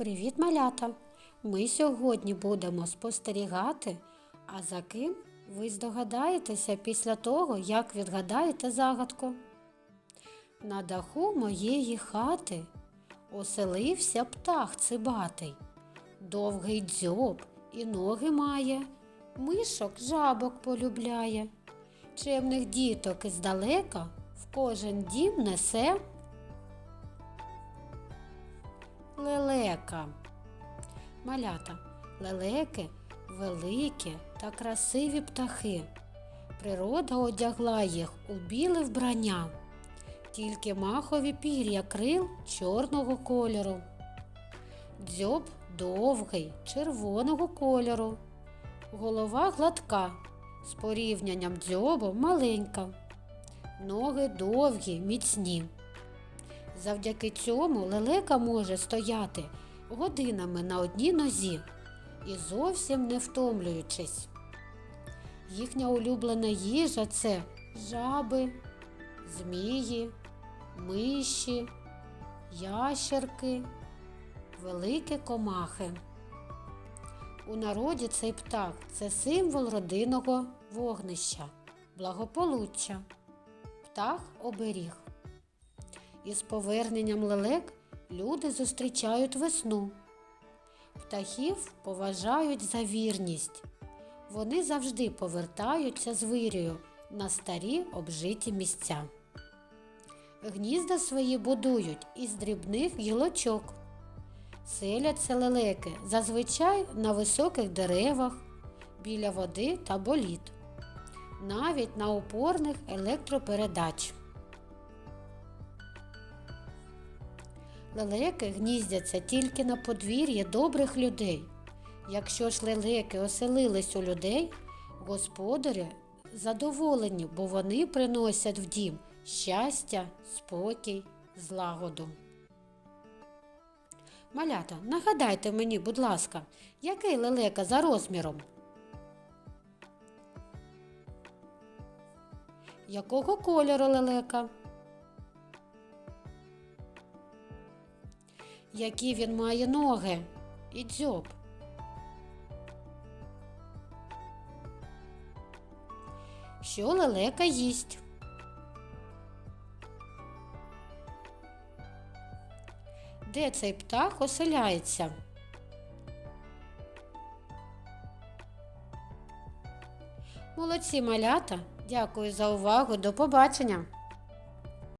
Привіт, малята! Ми сьогодні будемо спостерігати, а за ким ви здогадаєтеся після того, як відгадаєте загадку. На даху моєї хати оселився птах цибатий, довгий дзьоб і ноги має, мишок жабок полюбляє, чемних діток іздалека в кожен дім несе лелека. Малята, лелеки великі та красиві птахи. Природа одягла їх у біле вбрання, тільки махові пір'я крил чорного кольору. Дзьоб довгий, червоного кольору. Голова гладка, з порівнянням дзьобом маленька. Ноги довгі, міцні. Завдяки цьому лелека може стояти годинами на одній нозі і зовсім не втомлюючись. Їхня улюблена їжа це жаби, змії, миші, ящерки, великі комахи. У народі цей птах це символ родинного вогнища, благополуччя, птах оберіг. Із поверненням лелек люди зустрічають весну. Птахів поважають за вірність. Вони завжди повертаються з вирію на старі обжиті місця. Гнізда свої будують із дрібних гілочок. Селяться лелеки зазвичай на високих деревах, біля води та боліт, навіть на опорних електропередач. Лелеки гніздяться тільки на подвір'ї добрих людей. Якщо ж лелеки оселились у людей, господарі задоволені, бо вони приносять в дім щастя, спокій, злагоду. Малята, нагадайте мені, будь ласка, який лелека за розміром? Якого кольору лелека? Які він має ноги і дзьоб? Що лелека їсть? Де цей птах оселяється? Молодці малята. Дякую за увагу. До побачення!